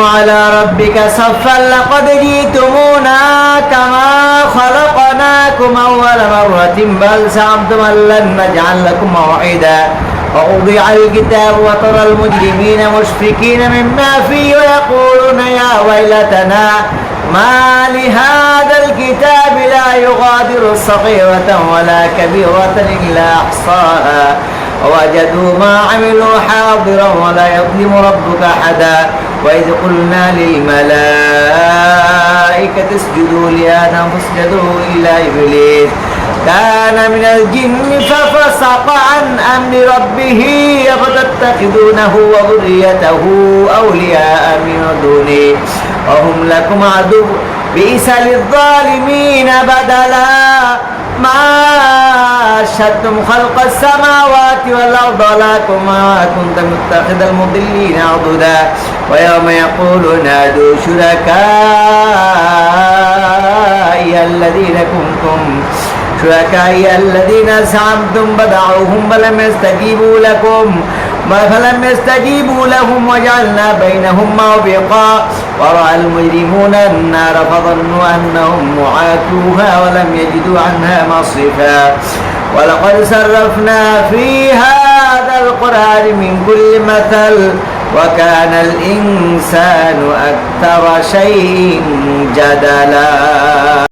على ربك صفا لقد جئتمونا كما خلقناكم أول مرة. بل زعمتم أن لن نجعل لكم موعدا. ووضع الكتاب وترى المجرمين مشفقين مما فيه ويقولون يا ويلتنا ما لهذا الكتاب لا يغادر صغيرة ولا كبيرة إلا أحصاها. ووجدوا ما عملوا حاضرا ولا يظلم ربك أحدا. وإذ قلنا للملائكة اسجدوا لآدم فاسجدوا إلا إبليس كان من الجن ففسق عن أمر ربه أفتتخذونه وذريته أولياء من دونه وهم لكم عدو بئس للظالمين بدلا ما أشهدتم خلق السماوات والأرض لكم ما كنت متخذ المضلين عضدا ويوم يقول نادوا شركائي الذين كنتم شركائي الذين زعمتم بدعوهم فلم يستجيبوا لكم فلم يستجيبوا لهم وجعلنا بينهم موبقا ورأى المجرمون النار فظنوا أنهم معاتوها ولم يجدوا عنها مصرفا. ولقد صرفنا في هذا القرآن من كل مثل وكان الإنسان أكثر شيء جدلا.